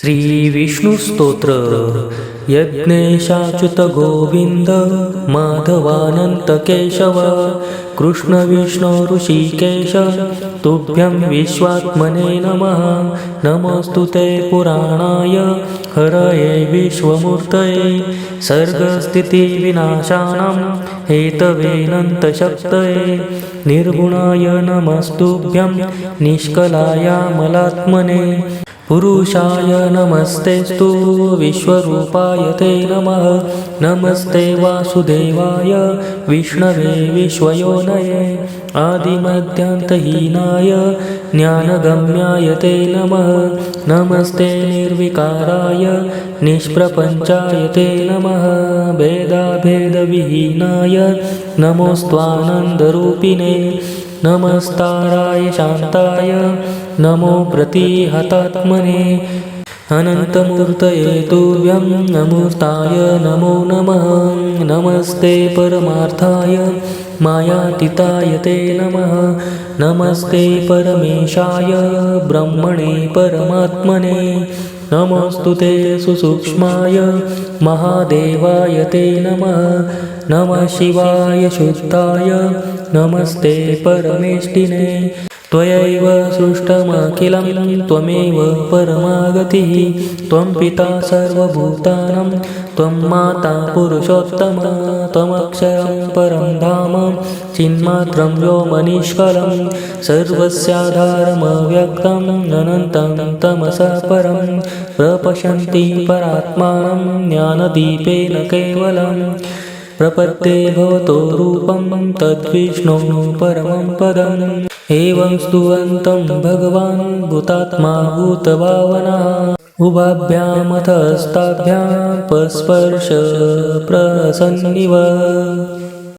श्रीविष्णुस्तोत्र यज्ञेशाच्युतगोविन्द माधवानन्तकेशव कृष्णविष्णो ऋषिकेश तुभ्यं विश्वात्मने नमः। नमस्तु ते पुराणाय हरये विश्वमूर्तये सर्गस्थितिविनाशानां हेतवेनन्तशक्तये निर्गुणाय नमस्तुभ्यं निष्कलायामलात्मने। पुरुषाय नमस्तेस्तु विश्वरूपाय ते नमः। नमस्ते वासुदेवाय विष्णवे विश्वयोनये आदिमध्यान्तहीनाय ज्ञानगम्याय ते नमः। नमस्ते निर्विकाराय निष्प्रपञ्चाय ते नमः। भेदाभेदविहीनाय नमोस्त्वानन्दरूपिणे नमस्ताराय शान्ताय नमो प्रतिहतात्मने अनन्तमूर्तये तुभ्यं अमूर्ताय नमो नमः। नमस्ते परमार्थाय मायातीताय ते नमः। नमस्ते परमेशाय ब्रह्मणे परमात्मने नमस्तु ते सुसूक्ष्माय महादेवाय ते नम। नम शिवाय शुद्धाय। नमस्ते परमेष्टिने। त्वयैव सृष्टमखिलं त्वमेव परमागतिः। त्वं पिता सर्वभूतानं त्वं माता पुरुषोत्तमा त्वमक्षरं परं धाम चिन्मात्रं व्योमनिष्कलं सर्वस्याधारमव्यक्तम् अनन्तं तमसः परं। प्रपश्यन्ति परात्मानं ज्ञानदीपेन केवलम् प्रपत्ते भवतो रूपं तद्विष्णो परमं पदम् एवं स्तुवन्तं भगवान् भूतात्मा भूतभावना उभाभ्यामथस्ताभ्यां पस्पर्श प्रसन्निव।